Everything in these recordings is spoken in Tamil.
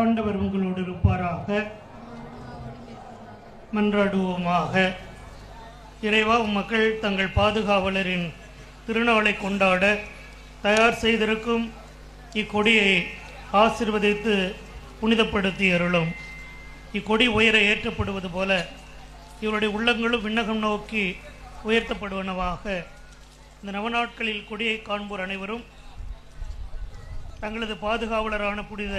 ஆண்டவர் உங்களோடு இருப்பாராக. மன்றாடுவோமாக. இறைவா மக்கள் தங்கள் பாதுகாவலரின் திருநாளை கொண்டாட தயார் செய்திருக்கும் இக்கொடியை ஆசிர்வதித்து புனிதப்படுத்தி அருளும். இக்கொடி உயர ஏற்றப்படுவது போல இவருடைய உள்ளங்களும் விண்ணகம் நோக்கி உயர்த்தப்படுவனவாக. இந்த நவநாட்களில் கொடியை காண்போர் அனைவரும் தங்களது பாதுகாவலரான புனித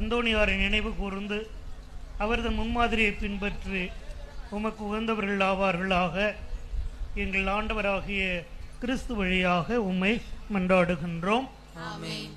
அந்தோணியாரின் நினைவு கூர்ந்து அவரது முன்மாதிரியை பின்பற்றி உமக்கு உகந்தவர்கள் ஆவார்களாக. எங்கள் ஆண்டவராகிய கிறிஸ்து வழியாக உம்மை மன்றாடுகின்றோம். ஆமென்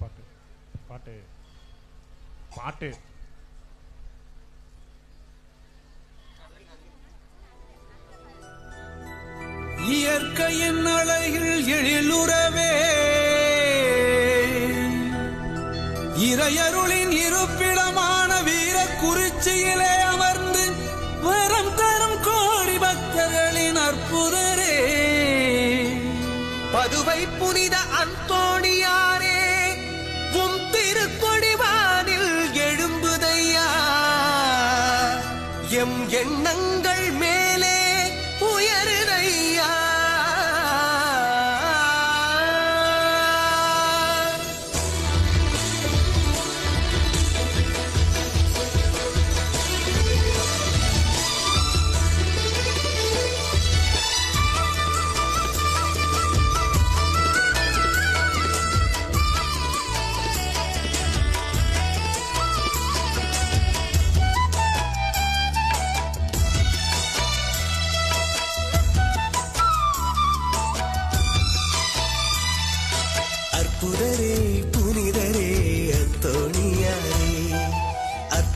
பாட்டு பாட்டு. பாட்டு. இயற்கையின் அழகில் எழிலுறவே. இறையருளின் இருப்பிடமான வீர குறிச்சியிலே அமர்ந்து வரம் தரும் கோடி பக்தர்களின் அற்புதரே. பதுவை புனித அந்தோணியா எம் எண்ணங்கள் மேலே உயருதையா?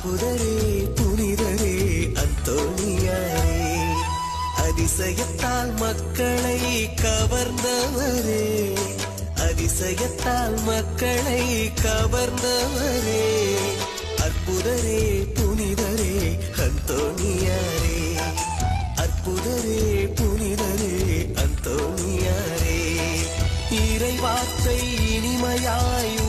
அற்புதரே புனிதரே அந்தோணியாரே அதிசயத்தால் மக்களை கவர்ந்தவரே. அதிசயத்தால் மக்களை கவர்ந்தவரே. அற்புதரே புனிதரே அந்தோணியாரே அற்புதரே புனிதரே அந்தோணியாரே இறைவார்த்தை இனிமையாய்